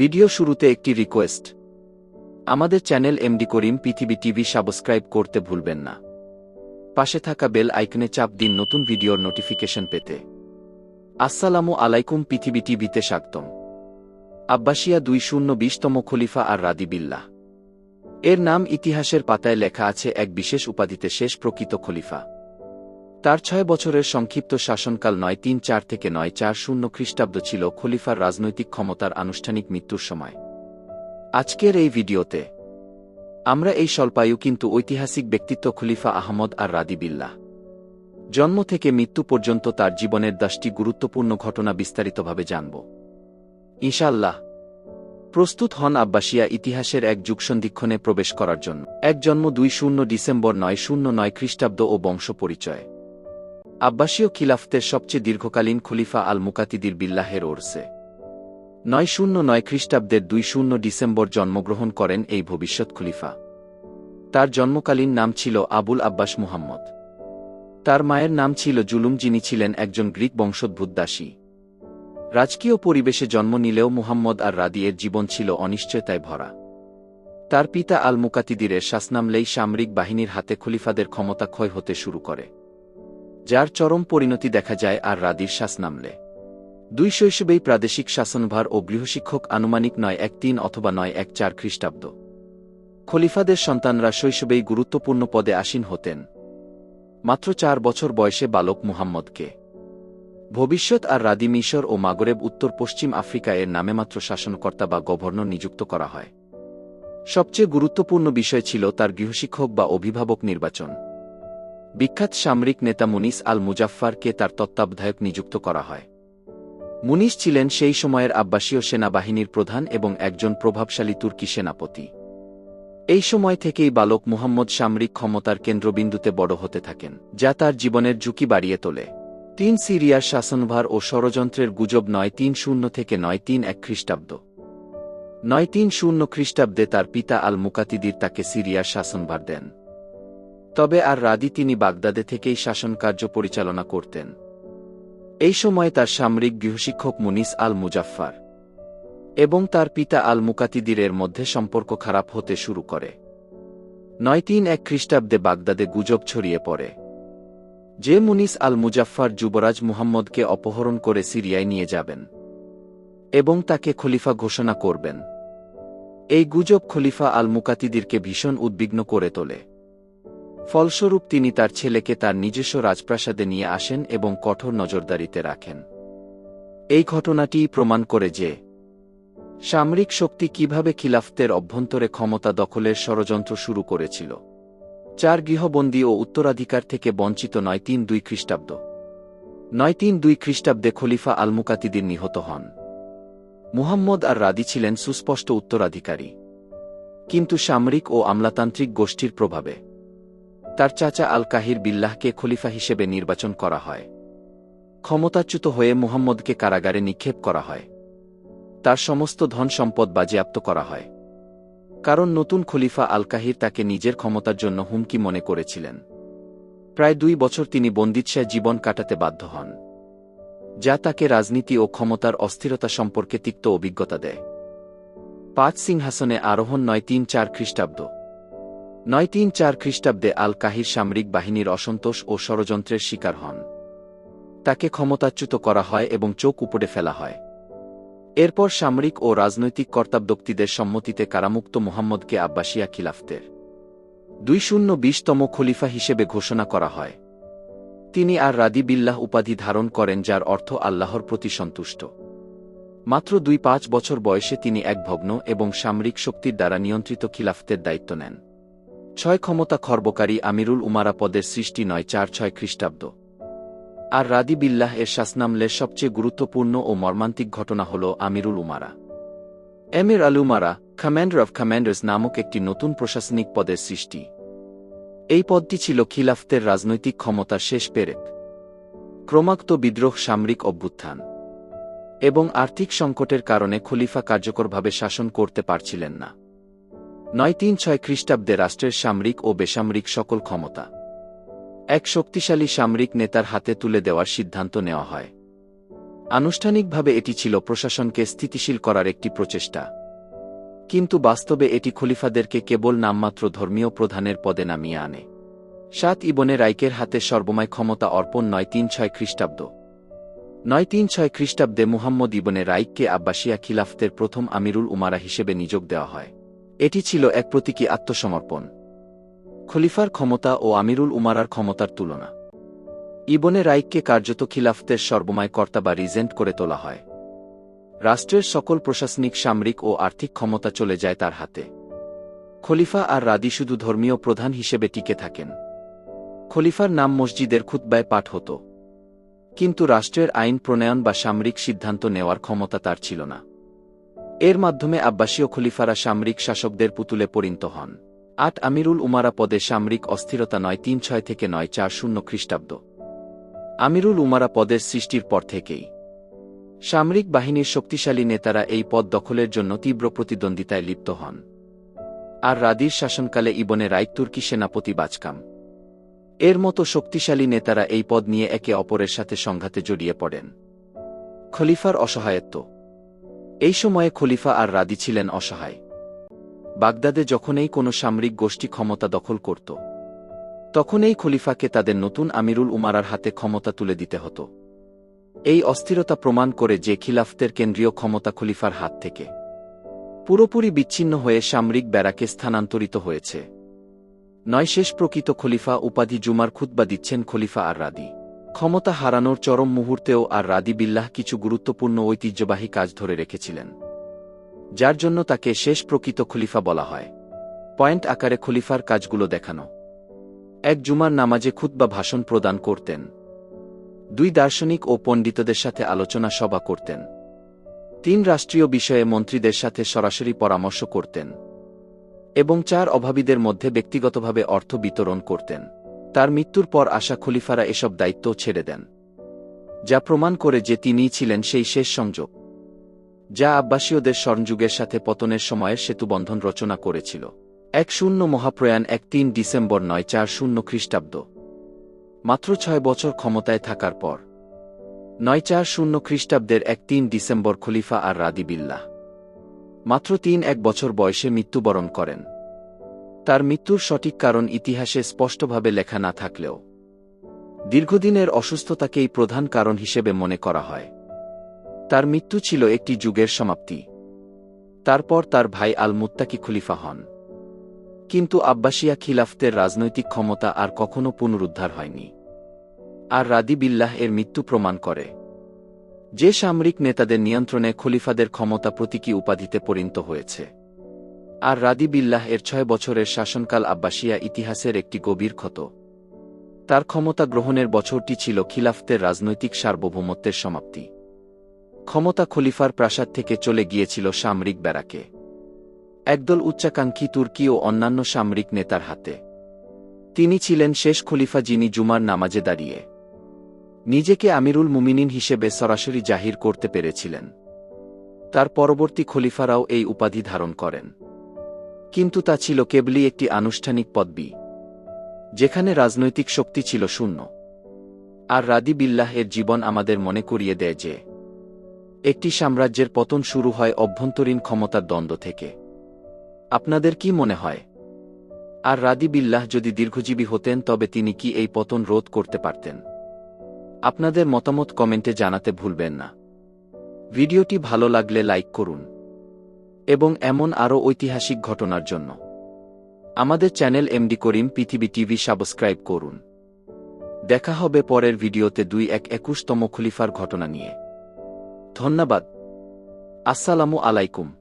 Video শুরুতে একটি request আমাদের চ্যানেল এমডি করিম পৃথিবী টিভি সাবস্ক্রাইব করতে ভুলবেন না। পাশে থাকা বেল আইকনে চাপ দিন নতুন ভিডিওর নোটিফিকেশন পেতে। আসসালামু আলাইকুম পৃথিবী টিভিতে স্বাগতম। আব্বাসিয়া দুই শূন্য বিশতম খলিফা আর রাদিবিল্লাহ এর নাম ইতিহাসের পাতায় লেখা আছে এক বিশেষ উপাধিতে শেষ প্রকৃত খলিফা। তার ছয় বছরের সংক্ষিপ্ত শাসনকাল নয় তিন চার থেকে নয় চার শূন্য খ্রিস্টাব্দ ছিল খলিফার রাজনৈতিক ক্ষমতার আনুষ্ঠানিক মৃত্যুর সময়। আজকের এই ভিডিওতে আমরা এই স্বল্পায়ু কিন্তু ঐতিহাসিক ব্যক্তিত্ব খলিফা আহমদ আর রাদিবিল্লাহ জন্ম থেকে মৃত্যু পর্যন্ত তার জীবনের দশটি গুরুত্বপূর্ণ ঘটনা বিস্তারিতভাবে জানব। ইনশাল্লাহ প্রস্তুত হন আব্বাসিয়া ইতিহাসের এক যুগসন্ধিক্ষণে প্রবেশ করার জন্য। এক জন্ম দুই শূন্য ডিসেম্বর নয় শূন্য নয় খ্রিস্টাব্দ ও বংশ পরিচয় আব্বাসীয় খিলাফতের সবচেয়ে দীর্ঘকালীন খলিফা আল মুকাতিদির বিল্লাহের ওরসে। নয় শূন্য নয় খ্রিস্টাব্দের দুই শূন্য ডিসেম্বর জন্মগ্রহণ করেন এই ভবিষ্যৎ খলিফা। তার জন্মকালীন নাম ছিল আবুল আব্বাস মুহাম্মদ। তার মায়ের নাম ছিল জুলুম, যিনি ছিলেন একজন গ্রিক বংশোদ্ভূত দাসী রাজকীয় পরিবেশে জন্ম নিলেও মুহাম্মদ আর রাদিয়ের জীবন ছিল অনিশ্চয়তায় ভরা। তার পিতা আল মুকাতিদিরের শাসনামলেই সামরিক বাহিনীর হাতে খলিফাদের ক্ষমতা ক্ষয় হতে শুরু করে। যার চরম পরিণতি দেখা যায় আর রাদির শাসনামলে দুই শৈশবেই প্রাদেশিক শাসনভার ও গৃহশিক্ষক আনুমানিক নয় এক তিন অথবা নয় এক চার খ্রিস্টাব্দ। খলিফাদের সন্তানরা শৈশবেই গুরুত্বপূর্ণ পদে আসীন হতেন। মাত্র চার বছর বয়সে বালক মুহাম্মদকে। ভবিষ্যৎ আর রাদি মিশর ও মাগরেব উত্তর পশ্চিম আফ্রিকায় এর নামে মাত্র শাসনকর্তা বা গভর্নর নিযুক্ত করা হয়। সবচেয়ে গুরুত্বপূর্ণ বিষয় ছিল তার গৃহশিক্ষক বা অভিভাবক নির্বাচন। বিখ্যাত সামরিক নেতা মুনিস আল মুজাফফারকে তার তত্ত্বাবধায়ক নিযুক্ত করা হয়। মুনিস ছিলেন সেই সময়ের আব্বাসীয় সেনাবাহিনীর প্রধান এবং একজন প্রভাবশালী তুর্কি সেনাপতি। এই সময় থেকেই বালক মুহাম্মদ সামরিক ক্ষমতার কেন্দ্রবিন্দুতে বড় হতে থাকেন, যা তার জীবনের ঝুঁকি বাড়িয়ে তোলে। তিন সিরিয়ার শাসনভার ও ষড়যন্ত্রের গুজব নয় তিন শূন্য থেকে নয় তিন এক খ্রিস্টাব্দ। নয় তিন শূন্য খ্রিস্টাব্দে তার পিতা আল মুকাতিদির তাকে সিরিয়ার শাসনভার দেন। তবে আর রাদি তিনি বাগদাদে থেকেই শাসনকার্য পরিচালনা করতেন। এই সময় তার সামরিক গৃহশিক্ষক মুনিস আল মুজাফফার এবং তার পিতা আল মুকাতিদিরের মধ্যে সম্পর্ক খারাপ হতে শুরু করে। নয় তিন এক খ্রিস্টাব্দে বাগদাদে গুজব ছড়িয়ে পড়ে। যে মুনিস আল মুজাফফার যুবরাজ মুহাম্মদকে অপহরণ করে সিরিয়ায় নিয়ে যাবেন এবং তাকে খলিফা ঘোষণা করবেন। এই গুজব খলিফা আল মুকাতিদিরকে ভীষণ উদ্বিগ্ন করে তোলে। ফলস্বরূপ তিনি তার ছেলেকে তার নিজস্ব রাজপ্রাসাদে নিয়ে আসেন এবং কঠোর নজরদারিতে রাখেন। এই ঘটনাটি প্রমাণ করে যে, সামরিক শক্তি কীভাবে খিলাফতের অভ্যন্তরে ক্ষমতা দখলের ষড়যন্ত্র শুরু করেছিল। চার গৃহবন্দী ও উত্তরাধিকার থেকে বঞ্চিত নয় তিন দুই খ্রিস্টাব্দ। নয় তিন দুই খ্রিস্টাব্দে খলিফা আলমুকাতিদিন নিহত হন। মুহাম্মদ আর রাদি ছিলেন সুস্পষ্ট উত্তরাধিকারী। কিন্তু সামরিক ও আমলাতান্ত্রিক গোষ্ঠীর প্রভাবে তার চাচা আল কাহির বিল্লাহকে খলিফা হিসেবে নির্বাচন করা হয়। ক্ষমতাচ্যুত হয়ে মুহাম্মদকে কারাগারে নিক্ষেপ করা হয়। তার সমস্ত ধন সম্পদ বাজেয়াপ্ত করা হয়। কারণ নতুন খলিফা আল কাহির তাকে নিজের ক্ষমতার জন্য হুমকি মনে করেছিলেন। প্রায় দুই বছর তিনি বন্দিৎসায় জীবন কাটাতে বাধ্য হন। যা তাকে রাজনীতি ও ক্ষমতার অস্থিরতা সম্পর্কে তিক্ত অভিজ্ঞতা দেয়। পাঁচ সিংহাসনে আরোহণ নয় তিন চার খ্রিস্টাব্দ। নয় তিন চার খ্রিস্টাব্দে আল কাহির সামরিক বাহিনীর অসন্তোষ ও ষড়যন্ত্রের শিকার হন। তাকে ক্ষমতাচ্যুত করা হয় এবং চোখ উপড়ে ফেলা হয়। এরপর সামরিক ও রাজনৈতিক কর্তাব্যক্তিদের সম্মতিতে কারামুক্ত মোহাম্মদকে আব্বাসিয়া খিলাফতের দুই শূন্য বিশতম খলিফা হিসেবে ঘোষণা করা হয়। তিনি আর রাদি বিল্লাহ উপাধি ধারণ করেন যার অর্থ আল্লাহর প্রতি সন্তুষ্ট। মাত্র দুই পাঁচ বছর বয়সে তিনি এক ভগ্ন এবং সামরিক শক্তির দ্বারা নিয়ন্ত্রিত খিলাফতের দায়িত্ব নেন। ছয় ক্ষমতা খর্বকারী আমিরুল উমারা পদের সৃষ্টি নয়, চার ছয় খ্রিস্টাব্দ। আর রাদি বিল্লাহ এর শাসনামলের সবচেয়ে গুরুত্বপূর্ণ ও মর্মান্তিক ঘটনা হল আমিরুল উমারা। এমির আল উমারা, কমান্ডার অব কমান্ডার্স নামক একটি নতুন প্রশাসনিক পদের সৃষ্টি। এই পদটি ছিল খিলাফতের রাজনৈতিক ক্ষমতার শেষ পেরেক। ক্রমাক্ত বিদ্রোহ সামরিক অভ্যুত্থান। এবং আর্থিক সংকটের কারণে খলিফা কার্যকরভাবে শাসন করতে পারছিলেন না। নয় তিন ছয় খ্রিস্টাব্দে রাষ্ট্রের সামরিক ও বেসামরিক সকল ক্ষমতা। এক শক্তিশালী সামরিক নেতার হাতে তুলে দেওয়ার সিদ্ধান্ত নেওয়া হয়। আনুষ্ঠানিকভাবে এটি ছিল প্রশাসনকে স্থিতিশীল করার একটি প্রচেষ্টা। কিন্তু বাস্তবে এটি খলিফাদেরকে কেবল নামমাত্র ধর্মীয় প্রধানের পদে নামিয়ে আনে। সাত ইবনে রাইকের হাতে সর্বময় ক্ষমতা অর্পণ নয় তিন ছয় খ্রিস্টাব্দ। নয় তিন ছয় খ্রিস্টাব্দে মুহাম্মদ ইবনে রাইককে আব্বাসিয়া খিলাফতের প্রথম আমিরুল উমারা হিসেবে নিযোগ দেওয়া হয়। এটি ছিল এক প্রতীকী আত্মসমর্পণ। খলিফার ক্ষমতা ও আমিরুল উমারার ক্ষমতার তুলনা। ইবনে রাইককে কার্যত খিলাফতের সর্বময় কর্তা বা রিজেন্ট করে তোলা হয়। রাষ্ট্রের সকল প্রশাসনিক, সামরিক ও আর্থিক ক্ষমতা চলে যায় তার হাতে। খলিফা আর রাদি শুধু ধর্মীয় প্রধান হিসেবে টিকে থাকেন। খলিফার নাম মসজিদের খুতবায় পাঠ হতো। কিন্তু রাষ্ট্রের আইন, প্রণয়ন বা সামরিক সিদ্ধান্ত নেওয়ার ক্ষমতা তার ছিল না। এর মাধ্যমে আব্বাসীয় খলিফারা সামরিক শাসকদের পুতুলে পরিণত হন। আট আমিরুল উমারা পদে সামরিক অস্থিরতা নয় তিন ছয় থেকে নয় চার শূন্য খ্রিস্টাব্দ। আমিরুল উমারা পদের সৃষ্টির পর থেকেই। সামরিক বাহিনীর শক্তিশালী নেতারা এই পদ দখলের জন্য তীব্র প্রতিদ্বন্দ্বিতায় লিপ্ত হন। আর রাদির শাসনকালে ইবনে রাইক তুর্কি সেনাপতি বাজকাম। এর মতো শক্তিশালী নেতারা এই পদ নিয়ে একে অপরের সাথে সংঘাতে জড়িয়ে পড়েন। খলিফার অসহায়ত্ব। এই সময়ে খলিফা আর রাদি ছিলেন অসহায়। বাগদাদে যখনই কোনো সামরিক গোষ্ঠী ক্ষমতা দখল করত তখন এই খলিফাকে তাদের নতুন আমিরুল উমারার হাতে ক্ষমতা তুলে দিতে হতো। এই অস্থিরতা প্রমাণ করে যে খিলাফতের কেন্দ্রীয় ক্ষমতা খলিফার হাত থেকে পুরোপুরি বিচ্ছিন্ন হয়ে সামরিক ব্যারাকে স্থানান্তরিত হয়েছে। নয়, শেষ প্রকৃত খলিফা উপাধি জুমার খুতবা দিচ্ছেন খলিফা আর রাদি। ক্ষমতা হারানোর চরম মুহূর্তেও আর রাদি বিল্লাহ কিছু গুরুত্বপূর্ণ ঐতিহ্যবাহী কাজ ধরে রেখেছিলেন। যার জন্য তাকে শেষ প্রকৃত খলিফা বলা হয়। পয়েন্ট আকারে খলিফার কাজগুলো দেখানো। এক জুমার নামাজে খুতবা ভাষণ প্রদান করতেন। দুই দার্শনিক ও পণ্ডিতদের সাথে আলোচনা সভা করতেন। তিন রাষ্ট্রীয় বিষয়ে মন্ত্রীদের সাথে সরাসরি পরামর্শ করতেন। এবং চার অভাবীদের মধ্যে ব্যক্তিগতভাবে অর্থ বিতরণ করতেন। তার মৃত্যুর পর আসা খলিফারা এসব দায়িত্ব ছেড়ে দেন। যা প্রমাণ করে যে তিনিই ছিলেন সেই শেষ সংযোগ। যা আব্বাসীয়দের স্বর্ণযুগের সাথে পতনের সময়ের সেতুবন্ধন রচনা করেছিল। এক শূন্য মহাপ্রয়াণ এক তিন ডিসেম্বর নয় চার শূন্য খ্রিস্টাব্দ। মাত্র ছয় বছর ক্ষমতায় থাকার পর। নয় চার শূন্য খ্রিস্টাব্দের এক তিন ডিসেম্বর খলিফা আর রাদিবিল্লাহ মাত্র তিন এক বছর বয়সে মৃত্যুবরণ করেন। তার মৃত্যুর সঠিক কারণ ইতিহাসে স্পষ্টভাবে লেখা না থাকলেও। দীর্ঘদিনের অসুস্থতাকেই প্রধান কারণ হিসেবে মনে করা হয়। তার মৃত্যু ছিল একটি যুগের সমাপ্তি। তারপর তার ভাই আল মুত্তাকি খলিফা হন। কিন্তু আব্বাসিয়া খিলাফতের রাজনৈতিক ক্ষমতা আর কখনও পুনরুদ্ধার হয়নি। আর রাদি বিল্লাহ এর মৃত্যু প্রমাণ করে। যে সামরিক নেতাদের নিয়ন্ত্রণে খলিফাদের ক্ষমতা প্রতীকী উপাধিতে পরিণত হয়েছে। আর রাদি বিল্লাহ এর ছয় বছরের শাসনকাল আব্বাসিয়া ইতিহাসের একটি গভীর ক্ষত। তার ক্ষমতা গ্রহণের বছরটি ছিল খিলাফতের রাজনৈতিক সার্বভৌমত্বের সমাপ্তি। ক্ষমতা খলিফার প্রাসাদ থেকে চলে গিয়েছিল সামরিক ব্যারাকে। একদল উচ্চাকাঙ্ক্ষী তুর্কি ও অন্যান্য সামরিক নেতার হাতে। তিনি ছিলেন শেষ খলিফা যিনি জুমার নামাজে দাঁড়িয়ে। নিজেকে আমিরুল মুমিনিন হিসেবে সরাসরি জাহির করতে পেরেছিলেন। তার পরবর্তী খলিফারাও এই উপাধি ধারণ করেন। কিন্তু তা ছিল কেবলই একটি আনুষ্ঠানিক পদবি, যেখানে রাজনৈতিক শক্তি ছিল শূন্য। আর রাদি বিল্লাহ এর জীবন আমাদের মনে করিয়ে দেয় যে, একটি সাম্রাজ্যের পতন শুরু হয় অভ্যন্তরীণ ক্ষমতার দ্বন্দ্ব থেকে। আপনাদের কি মনে হয়? আর রাদি বিল্লাহ যদি দীর্ঘজীবী হতেন, তবে তিনি কি এই পতন রোধ করতে পারতেন? আপনাদের মতামত কমেন্টে জানাতে ভুলবেন না। ভিডিওটি ভালো লাগলে লাইক করুন। এবং এমন আরও ঐতিহাসিক ঘটনার জন্য। আমাদের চ্যানেল এমডি করিম পৃথিবী টিভি সাবস্ক্রাইব করুন। দেখা হবে পরের ভিডিওতে দুই এক একুশতম খলিফার ঘটনা নিয়ে। ধন্যবাদ। আসসালামু আলাইকুম।